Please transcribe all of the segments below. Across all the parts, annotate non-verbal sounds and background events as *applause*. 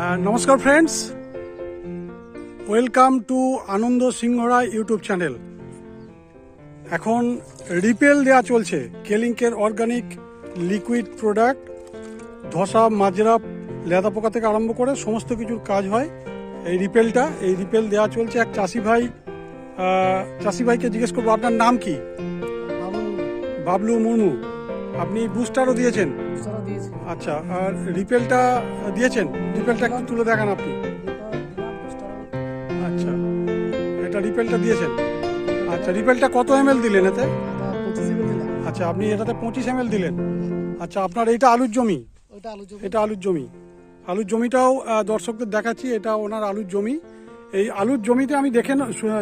নমস্কার friends welcome to Anand সিংহরা YouTube channel এখন রিপেল দেওয়া চলছে কেলিঙ্কের অর্গানিক লিকুইড প্রোডাক্ট ধসা মাজরা লেদা পোকা থেকে আরম্ভ করে সমস্ত কিছুর কাজ হয় এই রিপেলটা এই রিপেল দেওয়া চলছে এক চাষি ভাই চাষি ভাইকে জিজ্ঞেস করব আপনার নাম কি? বাবলু মুর্মু। আপনি বুস্টারও দিয়েছেন? দিয়েছি। আচ্ছা আর রিপেলটা দিয়েছেন? রিপেলটা একটু তুলে দেখান আপনি। আচ্ছা এটা রিপেলটা দিয়েছেন। আচ্ছা রিপেলটা কত এম দিলেন এতে? আচ্ছা আপনি এটাতে পঁচিশ এম দিলেন। আচ্ছা আপনার এটা আলুর জমি? এটা আলুর জমি। আলুর জমিটাও দর্শকদের দেখাচ্ছি এটা ওনার আলুর জমি। এই আলুর জমিতে আমি দেখে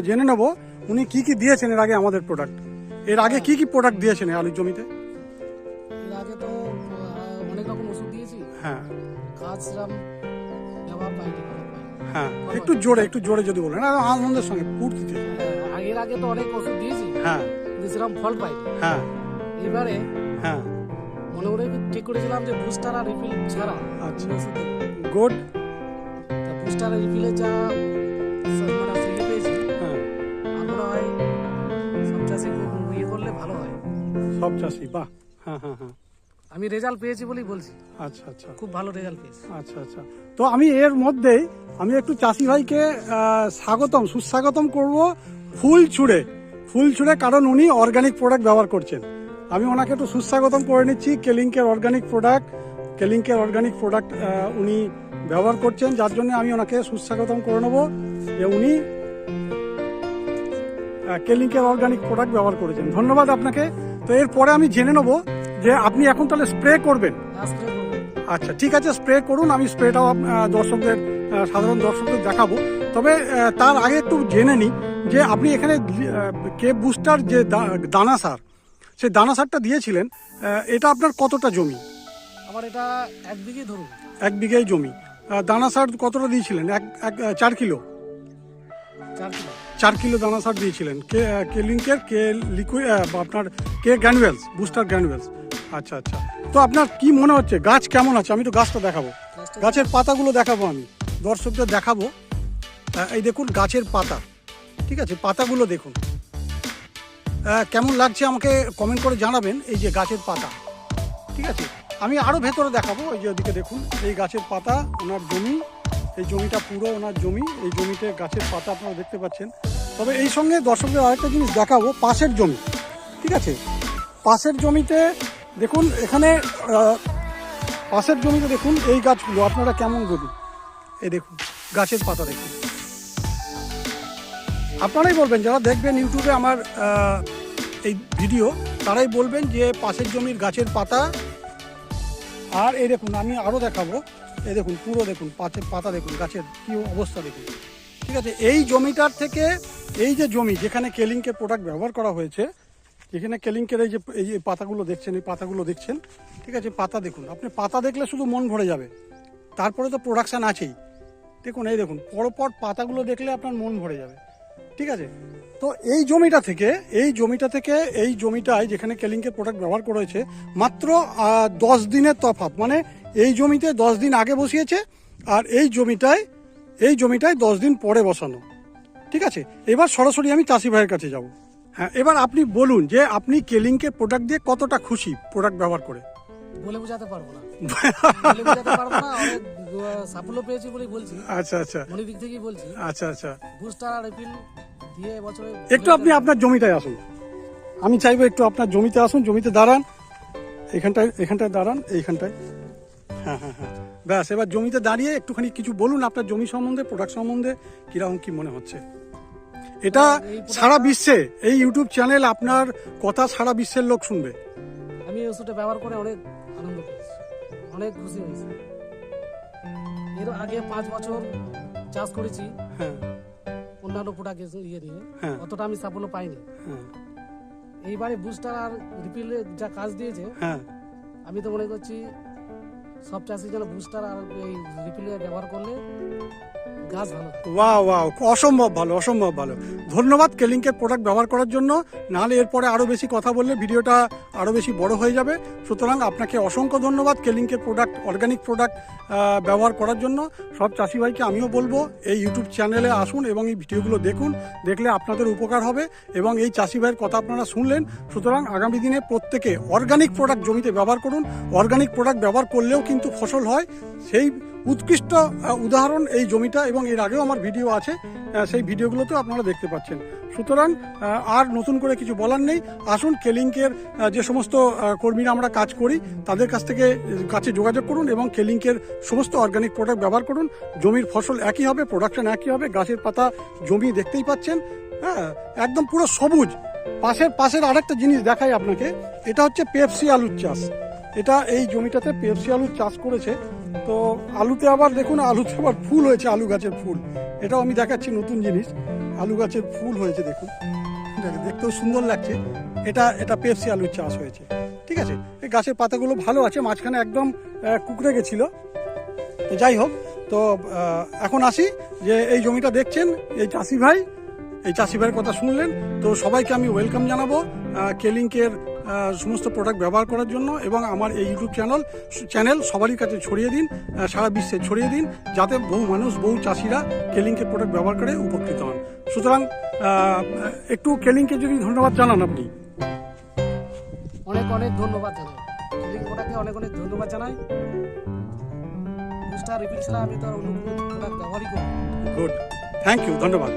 জেনে নেব উনি কি কি দিয়েছেন এর আগে আমাদের প্রোডাক্টের আগে কি কি প্রোডাক্ট দিয়েছেন আলুর জমিতে? সেরকম ব্যবহার পাইনি হ্যাঁ। একটু জোরে একটু জোরে যদি বলেন। আনন্দের সঙ্গে পূর্তিতে। হ্যাঁ, আগের আগে তো অনেক ওষুধ দিয়েছি। হ্যাঁ। সেরকম ফল পাইনি হ্যাঁ। এবারে হ্যাঁ। মনে মনে ঠিক করেছিলাম যে বুস্টার আর রিফিল ছাড়া। আচ্ছা। গুড। বুস্টার আর রিফিলের যা স- মানে ফিরে পেয়েছি হ্যাঁ। হয় সব চাষি ইয়ে করলে ভালো হয়। সব চাষি বাহ। হ্যাঁ হ্যাঁ হ্যাঁ। আমি রেজাল্ট পেয়েছি বলেই বলছি। আচ্ছা আচ্ছা। খুব ভালো রেজাল্ট পেয়েছি। আচ্ছা আচ্ছা। তো আমি এর মধ্যেই আমি একটু চাষি ভাইকে স্বাগতম সুস্বাগতম করব ফুল ছুঁড়ে। ফুল ছুঁড়ে কারণ উনি অর্গানিক প্রোডাক্ট ব্যবহার করছেন। আমি ওনাকে একটু সুস্বাগতম করে নিচ্ছি কেলিঙ্কের অর্গানিক প্রোডাক্ট কেলিঙ্কের অর্গানিক প্রোডাক্ট উনি ব্যবহার করছেন যার জন্য আমি ওনাকে সুস্বাগতম করে নেব যে উনি কেলিঙ্কের অর্গানিক প্রোডাক্ট ব্যবহার করেছেন। ধন্যবাদ আপনাকে। তো এরপরে আমি জেনে নেব যে আপনি এখন তাহলে স্প্রে করবেন? আচ্ছা ঠিক আছে স্প্রে করুন আমি স্প্রেটাও দর্শকদের সাধারণ দর্শকদের দেখাবো। তবে তার আগে একটু জেনে নিই যে আপনি এখানে কে বুস্টার যে দানা সার সেই দানা সারটা দিয়েছিলেন এটা আপনার কতটা জমি? আবার এটা এক বিঘে ধরুন। এক বিঘাই জমি। দানা সার কতটা দিয়েছিলেন? এক এক চার কিলো? চার কিলো। চার কিলো দানা সার দিয়েছিলেন। কে কে লিঙ্কের কে লিকুইড আপনার কে গ্র্যানুয়েলস বুস্টার গ্র্যানুয়েলস? আচ্ছা আচ্ছা। তো আপনার কি মনে হচ্ছে? গাছ কেমন আছে? আমি তো গাছটা দেখাবো। গাছের পাতাগুলো দেখাবো আমি। দর্শকদের দেখাবো। এই দেখুন গাছের পাতা। ঠিক আছে? পাতাগুলো দেখুন। কেমন লাগছে আমাকে কমেন্ট করে জানাবেন এই যে গাছের পাতা। ঠিক আছে? আমি আরও ভেতরে দেখাবো এই যে ওদিকে দেখুন এই গাছের পাতা ওনার জমি। এই জমিটা পুরো ওনার জমি। এই জমিতে গাছের পাতা আপনারা দেখতে পাচ্ছেন। তবে এই সঙ্গে দর্শকদের আরেকটা জিনিস দেখাবো পাশের জমি। ঠিক আছে? পাশের জমিতে দেখুন, এখানে পাশের জমিতে দেখুন, এই গাছগুলো, আপনারা কেমন বলুন এই দেখুন, গাছের পাতা দেখুন। আপনারাই বলবেন, যারা দেখবেন ইউটিউবে আমার এই ভিডিও, তারাই বলবেন যে পাশের জমির গাছের পাতা। আর এই দেখুন, আমি আরও দেখাবো। এই দেখুন, পুরো দেখুন পাশের পাতা দেখুন, গাছের কি অবস্থা দেখুন। ঠিক আছে, এই জমিটার থেকে, এই যে জমি, যেখানে কেলিংকের প্রোডাক্ট ব্যবহার করা হয়েছে যেখানে কেলিংকের এই যে এই যে পাতাগুলো দেখছেন, এই পাতাগুলো দেখছেন, ঠিক আছে, পাতা দেখুন। আপনি পাতা দেখলে শুধু মন ভরে যাবে। তারপরে তো প্রোডাকশান আছেই। দেখুন, এই দেখুন, পরপর পাতাগুলো দেখলে আপনার মন ভরে যাবে। ঠিক আছে? তো এই জমিটা থেকে, এই জমিটা থেকে, এই জমিটায় যেখানে কেলিংকের প্রোডাক্ট ব্যবহার করা হয়েছে, মাত্র দশ দিনের তফাত মানে এই জমিতে দশ দিন আগে বসিয়েছে, আর এই জমিটায় এই জমিটায় দশ দিন পরে বসানো। ঠিক আছে? এবার সরাসরি আমি চাষি ভাইয়ের কাছে যাব। হ্যাঁ এবার আপনি বলুন যে আপনি কেলিংকে প্রোডাক্ট দিয়ে কতটা খুশি প্রোডাক্ট ব্যবহার করে? বলে বোঝাতে পারব না। *laughs* বলে বোঝাতে পারব না অনেক সাফল্য পেয়েছি বলেই বলছি। আচ্ছা আচ্ছা। মনের দিক থেকেই বলছি। আচ্ছা আচ্ছা। বুস্টার আর এপিল দিয়ে বছরে একটু আপনি আপনার জমিটায় আসুন। আমি চাইব একটু আপনার জমিতে আসুন জমিতে দাঁড়ান। এখানটায় এখানটায় দাঁড়ান এইখানটায়। হ্যাঁ হ্যাঁ হ্যাঁ। ব্যাস এবার জমিতে দাঁড়িয়ে একটুখানি কিছু বলুন আপনার জমি সম্বন্ধে প্রোডাক্ট সম্বন্ধে কীরকম কি মনে হচ্ছে? এটা সারা বিশ্বে এই ইউটিউব চ্যানেল আপনার কথা সারা বিশ্বের লোক শুনবে। আমি এই ওষুধটা ব্যবহার করে অনেক আনন্দ পেয়েছি। অনেক খুশি হয়েছি। এর আগে পাঁচ বছর চাষ করেছি। হ্যাঁ। অন্যান্য প্রোডাক্ট ইয়ে দিয়ে। হ্যাঁ। অতটা আমি সাফল্য পাইনি। হ্যাঁ। এইবারে বুস্টার আর রিপিলের যা কাজ দিয়েছে হ্যাঁ। আমি তো মনে করছি সব চাষি যেন বুস্টার আর এই রিপিলে ব্যবহার করলে গাছ ভালো। ওয়া ওয়া অসম্ভব ভালো অসম্ভব ভালো। ধন্যবাদ কেলিংকের প্রোডাক্ট ব্যবহার করার জন্য। নাহলে এরপরে আরও বেশি কথা বললে ভিডিওটা আরও বেশি বড় হয়ে যাবে। সুতরাং আপনাকে অসংখ্য ধন্যবাদ কেলিংকের প্রোডাক্ট অর্গানিক প্রোডাক্ট ব্যবহার করার জন্য। সব চাষি ভাইকে আমিও বলব, এই ইউটিউব চ্যানেলে আসুন এবং এই ভিডিওগুলো দেখুন। দেখলে আপনাদের উপকার হবে এবং এই চাষি ভাইয়ের কথা আপনারা শুনলেন। সুতরাং আগামী দিনে প্রত্যেকে অর্গানিক প্রোডাক্ট জমিতে ব্যবহার করুন। অর্গানিক প্রোডাক্ট ব্যবহার করলেও কিন্তু ফসল হয়। সেই উৎকৃষ্ট উদাহরণ এই জমিটা এবং এর আগেও আমার ভিডিও আছে সেই ভিডিওগুলোতেও আপনারা দেখতে পাচ্ছেন। সুতরাং আর নতুন করে কিছু বলার নেই। আসুন কেলিংকের আহ, যে সমস্ত কর্মীরা আমরা কাজ করি তাদের কাছ থেকে কাছে যোগাযোগ করুন এবং কেলিংকের সমস্ত অর্গানিক প্রোডাক্ট ব্যবহার করুন। জমির ফসল একই হবে প্রোডাকশন একই হবে গাছের পাতা জমি দেখতেই পাচ্ছেন। হ্যাঁ একদম পুরো সবুজ। পাশের পাশের আরেকটা জিনিস দেখাই আপনাকে এটা হচ্ছে পেপসি আলুর চাষ। এটা এই জমিটাতে পেপসি আলুর চাষ করেছে। তো আলুতে আবার দেখুন, আলুতে আবার ফুল হয়েছে, আলু গাছের ফুল। এটাও আমি দেখাচ্ছি নতুন জিনিস। আলু গাছের ফুল হয়েছে, দেখুন। দেখতেও সুন্দর লাগছে। এটা এটা পেপসি আলুর চাষ হয়েছে। ঠিক আছে? এই গাছের পাতাগুলো ভালো আছে, মাঝখানে একদম কুকড়ে গেছিল। তো যাই হোক, তো এখন আসি যে এই জমিটা দেখছেন, এই চাষি ভাই। এই চাষি ভাইয়ের কথা শুনলেন। তো সবাইকে আমি ওয়েলকাম জানাব কেলিংকের সমস্ত প্রোডাক্ট ব্যবহার করার জন্য এবং আমার এই ইউটিউব চ্যানেল চ্যানেল সবারই কাছে ছড়িয়ে দিন সারা বিশ্বে ছড়িয়ে দিন যাতে বহু মানুষ বহু চাষিরা কেলিংকের প্রোডাক্ট ব্যবহার করে উপকৃত হন। সুতরাং একটু কেলিংকে যদি ধন্যবাদ জানান আপনি। অনেক অনেক ধন্যবাদ জানাই। ওটাকে অনেক অনেক ধন্যবাদ জানাই। বুস্টার রিপিল ছাড়া আমি তো আর অন্য কোনো প্রোডাক্ট ব্যবহারই করি গুড থ্যাংক ইউ ধন্যবাদ।